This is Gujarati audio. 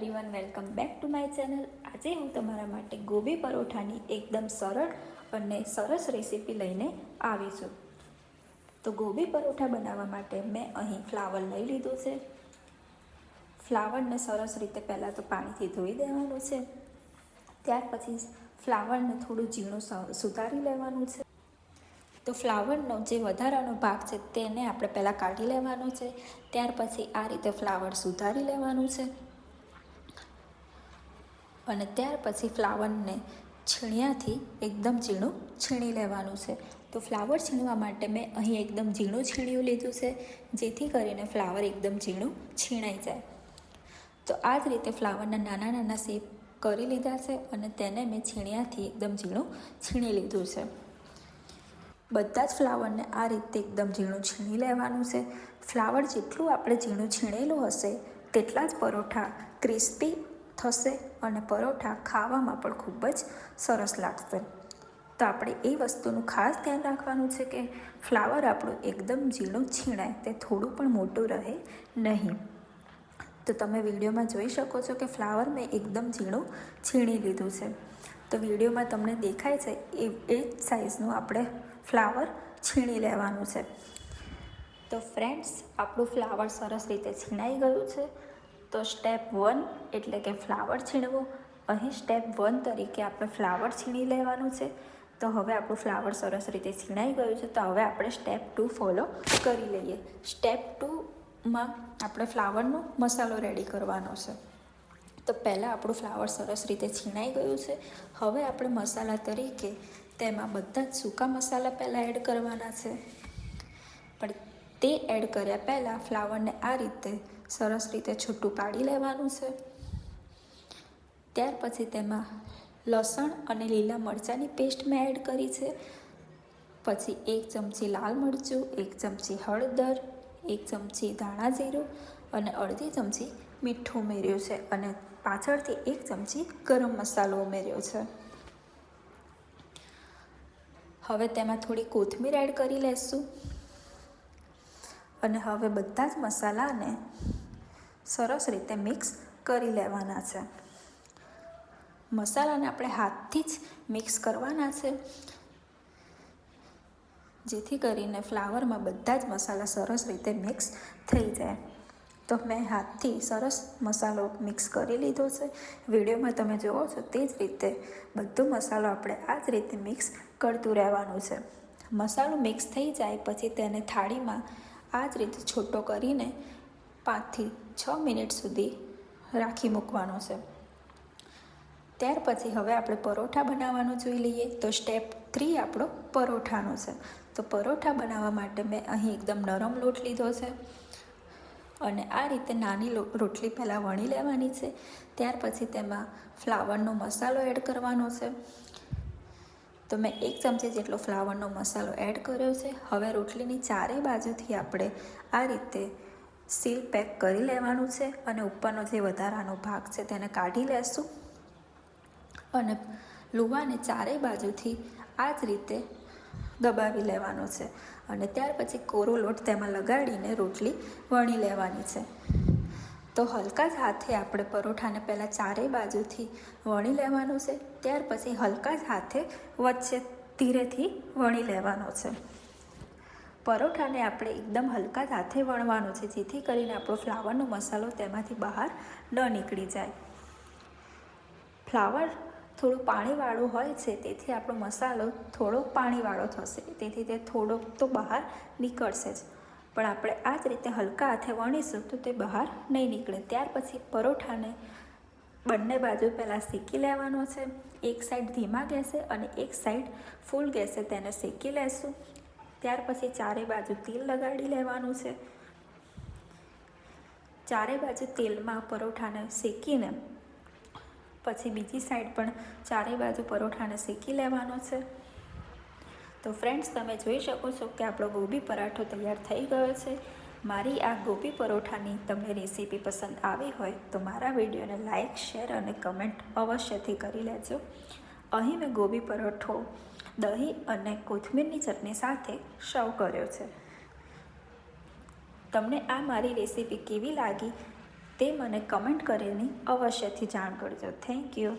Everyone welcome back to my channel આજે હું તમારા માટે ગોબી પરોઠાની એકદમ સરળ અને સરસ રેસીપી લઈને આવી છું. તો ગોબી પરોઠા બનાવવા માટે મેં અહીં ફ્લાવર લઈ લીધું છે. ફ્લાવરને સરસ રીતે પહેલાં તો પાણીથી ધોઈ દેવાનું છે. ત્યાર પછી ફ્લાવરને થોડું ઝીણું સુધારી લેવાનું છે. તો ફ્લાવરનો જે વધારાનો ભાગ છે તેને આપણે પહેલાં કાઢી લેવાનો છે. ત્યાર પછી આ રીતે ફ્લાવર સુધારી લેવાનું છે. અને ત્યાર પછી ફ્લાવરને છીણ્યાથી એકદમ ઝીણું છીણી લેવાનું છે. તો ફ્લાવર છીણવા માટે મેં અહીં એકદમ ઝીણું છીણ્યું લીધું છે, જેથી કરીને ફ્લાવર એકદમ ઝીણું છીણાઈ જાય. તો આ જ રીતે ફ્લાવરના નાના નાના શેપ કરી લીધા છે અને તેને મેં છીણ્યાથી એકદમ ઝીણું છીણી લીધું છે. બધા જ ફ્લાવરને આ રીતે એકદમ ઝીણું છીણી લેવાનું છે. ફ્લાવર જેટલું આપણે ઝીણું છીણેલું હશે, તેટલા જ પરોઠા ક્રિસ્પી થશે અને પરોઠા ખાવામાં પણ ખૂબ જ સરસ લાગશે. તો આપણે એ વસ્તુનું ખાસ ધ્યાન રાખવાનું છે કે ફ્લાવર આપણું એકદમ ઝીણું છીણાય, તે થોડું પણ મોટું રહે નહીં. તો તમે વિડીયોમાં જોઈ શકો છો કે ફ્લાવર મેં એકદમ ઝીણું છીણી લીધું છે. તો વિડીયોમાં તમને દેખાય છે એ એ જ સાઇઝનું આપણે ફ્લાવર છીણી લેવાનું છે. તો ફ્રેન્ડ્સ, આપણું ફ્લાવર સરસ રીતે છીણાઈ ગયું છે. તો સ્ટેપ વન એટલે કે ફ્લાવર છીણવું. અહીં સ્ટેપ વન તરીકે આપણે ફ્લાવર છીણી લેવાનું છે. તો હવે આપણું ફ્લાવર સરસ રીતે છીણાઈ ગયું છે. તો હવે આપણે સ્ટેપ ટુ ફોલો કરી લઈએ. સ્ટેપ ટુમાં આપણે ફ્લાવરનો મસાલો રેડી કરવાનો છે. તો પહેલાં આપણું ફ્લાવર સરસ રીતે છીણાઈ ગયું છે. હવે આપણે મસાલા તરીકે તેમાં બધા જ સૂકા મસાલા પહેલાં એડ કરવાના છે. પણ તે એડ કર્યા પહેલાં ફ્લાવરને આ રીતે સરસ રીતે છૂટું પાડી લેવાનું છે. ત્યાર પછી તેમાં લસણ અને લીલા મરચાંની પેસ્ટ મેં એડ કરી છે. પછી એક ચમચી લાલ મરચું, એક ચમચી હળદર, એક ચમચી ધાણા જીરું અને અડધી ચમચી મીઠું ઉમેર્યું છે અને પાછળથી એક ચમચી ગરમ મસાલો ઉમેર્યો છે. હવે તેમાં થોડી કોથમીર એડ કરી લેશું. અને હવે બધા જ મસાલાને સરસ રીતે મિક્સ કરી લેવાના છે. મસાલાને આપણે હાથથી જ મિક્સ કરવાના છે. જેથી કરીને ફ્લાવરમાં બધા જ મસાલા સરસ રીતે મિક્સ થઈ જાય. તો મેં હાથથી સરસ મસાલો મિક્સ કરી લીધો છે. વિડીયોમાં તમે જુઓ છો તે જ રીતે બધો મસાલો આપણે આ જ રીતે મિક્સ કરતું રહેવાનું છે. મસાલો મિક્સ થઈ જાય પછી તેને થાળીમાં આ જ રીતે છૂટો કરીને પાંચથી છ મિનિટ સુધી રાખી મૂકવાનો છે. ત્યાર પછી હવે આપણે પરોઠા બનાવવાનું જોઈ લઈએ તો સ્ટેપ થ્રી આપણો પરોઠાનો છે. તો પરોઠા બનાવવા માટે મેં અહીં એકદમ નરમ લોટ લીધો છે અને આ રીતે નાની રોટલી પહેલાં વણી લેવાની છે. ત્યાર પછી તેમાં ફ્લાવરનો મસાલો એડ કરવાનો છે. તો મેં એક ચમચી જેટલો ફ્લાવરનો મસાલો એડ કર્યો છે. હવે રોટલીની ચારેય બાજુથી આપણે આ રીતે સીલ પેક કરી લેવાનું છે અને ઉપરનો જે વધારાનો ભાગ છે તેને કાઢી લેશું. અને લુવાને ચારેય બાજુથી આ જ રીતે દબાવી લેવાનો છે. અને ત્યાર પછી કોરો લોટ તેમાં લગાડીને રોટલી વણી લેવાની છે. તો હલકા જ હાથે આપણે પરોઠાને પહેલાં ચારેય બાજુથી વણી લેવાનું છે. ત્યાર પછી હલકા જ હાથે વચ્ચે ધીરેથી વણી લેવાનો છે. પરોઠાને આપણે એકદમ હલકા હાથે વણવાનો છે, જેથી કરીને આપણો ફ્લાવરનો મસાલો તેમાંથી બહાર ન નીકળી જાય. ફ્લાવર થોડું પાણીવાળું હોય છે, તેથી આપણો મસાલો થોડો પાણીવાળો થશે, તેથી તે થોડોક તો બહાર નીકળશે જ. પણ આપણે આ જ રીતે હલકા હાથે વણીશું તો તે બહાર નહીં નીકળે. ત્યાર પછી પરોઠાને બંને બાજુ પહેલાં શેકી લેવાનો છે. એક સાઈડ ધીમા ગેસે અને એક સાઈડ ફૂલ ગેસે તેને શેકી લેશું. ત્યાર પછી ચારે બાજુ તેલ લગાડી લેવાનું છે. ચારે બાજુ તેલમાં પરોઠાને શેકીને પછી બીજી સાઈડ પણ ચારેય બાજુ પરોઠાને શેકી લેવાનો છે. તો ફ્રેન્ડ્સ તમે જોઈ શકો છો કે આપણો ગોબી પરાઠો તૈયાર થઈ ગયો છે. મારી આ ગોબી પરોઠાની તમને રેસીપી પસંદ આવી હોય તો મારા વિડીયોને લાઇક શેર અને કમેન્ટ અવશ્યથી કરી લેજો. અહીં મેં ગોબી પરોઠો દહીં અને કોથમીરની ચટણી સાથે સર્વ કર્યો છે. તમને આ મારી રેસીપી કેવી લાગી તે મને કમેન્ટ કરીને અવશ્યથી જાણ કરજો. Thank you.